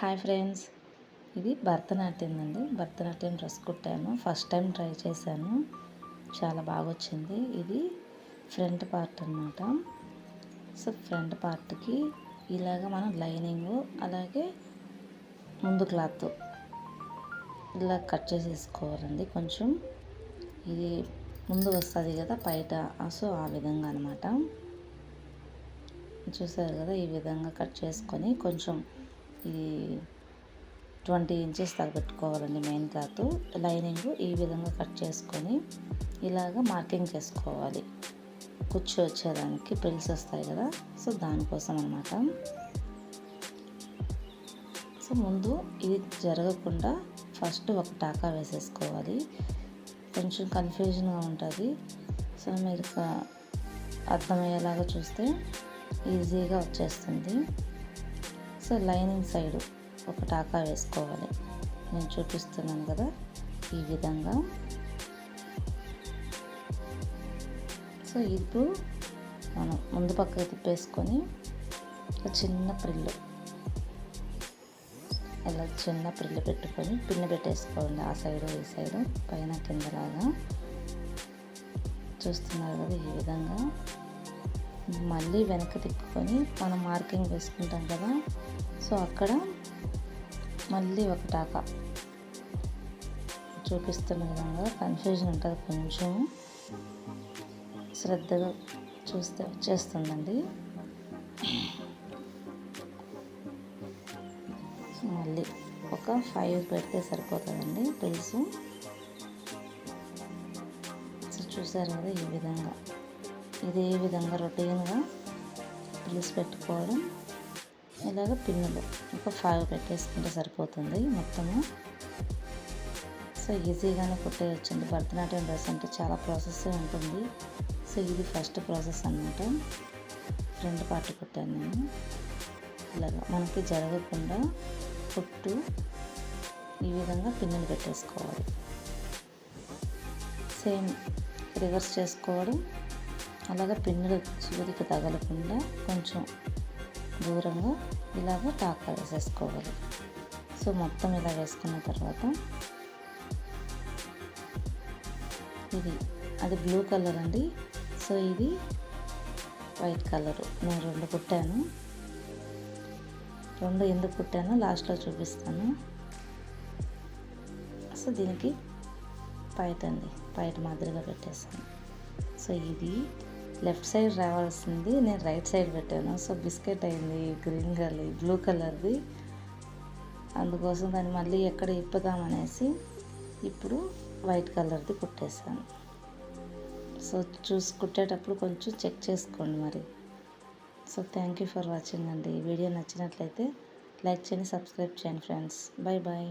Hi friends. ఇది భరతనాట్యం అండి Bharatanatyam dress కుట్టాను. ఫస్ట్ టైం ట్రై చేశాను. చాలా బాగా వచ్చింది ఇది ఫ్రంట్ పార్ట్ అనమాట సో ఫ్రంట్ పార్ట్కి ఇలాగ మనం లైనింగ్ అలాగే ముందు క్లాత్ ఇలా కట్ చేసేసుకోవాలండి. కొంచెం ఇది ముందు వస్తుంది కదా బయట. సో ఆ విధంగా అనమాట చూసారు కదా ఈ విధంగా కట్ చేసుకొని కొంచెం ఇది ట్వంటీ ఇంచెస్ తగ్గపెట్టుకోవాలండి మెయిన్ క్లాత్. లైనింగ్ ఈ విధంగా కట్ చేసుకొని ఇలాగ మార్కింగ్ చేసుకోవాలి. కుచ్చు వచ్చేదానికి ప్రిల్స్ వస్తాయి కదా సో దానికోసం అనమాట సో ముందు ఇది జరగకుండా ఫస్ట్ ఒక టాకా వేసేసుకోవాలి. కొంచెం కన్ఫ్యూజన్గా ఉంటుంది. సో మీరు అర్థమయ్యేలాగా చూస్తే ఈజీగా వచ్చేస్తుంది. లైనింగ్ సైడ్ ఒక టాకా వేసుకోవాలి. నేను చూపిస్తున్నాను కదా ఈ విధంగా. సో ఇప్పుడు మనం ముందు పక్కకి తిప్పేసుకొని ఒక చిన్న ప్రిల్లు ఇలా చిన్న ప్రిల్లు పెట్టుకొని పిన్ను పెట్టేసుకోవాలి ఆ సైడు ఈ సైడు పైన కిందలాగా చూస్తున్నారు కదా ఈ విధంగా. మళ్ళీ వెనక తిప్పుకొని మనం మార్కింగ్ వేసుకుంటాం కదా. సో అక్కడ మళ్ళీ ఒక టాకా. చూపిస్తున్న విధంగా కన్ఫ్యూజన్ ఉంటుంది కొంచెం. శ్రద్ధగా చూస్తే వచ్చేస్తుందండి. మళ్ళీ ఒక ఫైవ్ పెడితే సరిపోతుందండి ప్రైస్ చూసారు కదా ఈ విధంగా. ఇదే విధంగా రొటీన్గా పిలిచి పెట్టుకోవడం. ఇలాగ పిన్నులు ఒక ఫైవ్ పెట్టేసుకుంటే సరిపోతుంది మొత్తము. సో ఈజీగానే కుట్టేయచ్చండి. భరతనాట్యం డ్రెస్ అంటే చాలా ప్రాసెస్ ఉంటుంది. సో ఇది ఫస్ట్ ప్రాసెస్ అనమాట ఫ్రంట్ పార్ట్ కుట్టాను నేను. ఇలాగ మనకి జరగకుండా కుట్టు ఈ విధంగా పిన్నులు పెట్టేసుకోవాలి. సేమ్ రివర్స్ చేసుకోవడం. అలాగే పిన్నులు సూదికి తగలకుండా కొంచెం దూరంగా ఇలాగ టాకా వేసేసుకోవాలి. సో మొత్తం ఇలా వేసుకున్న తర్వాత ఇది అది బ్లూ కలర్ అండి. సో ఇది వైట్ కలర్ నేను రెండు కుట్టాను. రెండు ఎందుకు కుట్టానో లాస్ట్లో చూపిస్తాను. సో దీనికి పైట్ అండి పైట్ మాదిరిగా పెట్టేస్తాను సో ఇది లెఫ్ట్ సైడ్ రావాల్సింది నేను రైట్ సైడ్ పెట్టాను. సో బిస్కెట్ అయింది గ్రీన్ కలర్ బ్లూ కలర్ది. అందుకోసం దాన్ని మళ్ళీ ఎక్కడ ఇప్పుదామనేసి ఇప్పుడు వైట్ కలర్ది కుట్టేసాను సో చూసి కుట్టేటప్పుడు కొంచెం చెక్ చేసుకోండి మరి. So thank you for watching అండి. ఈ వీడియో నచ్చినట్లయితే లైక్ చేయండి సబ్స్క్రైబ్ చేయండి ఫ్రెండ్స్. Bye bye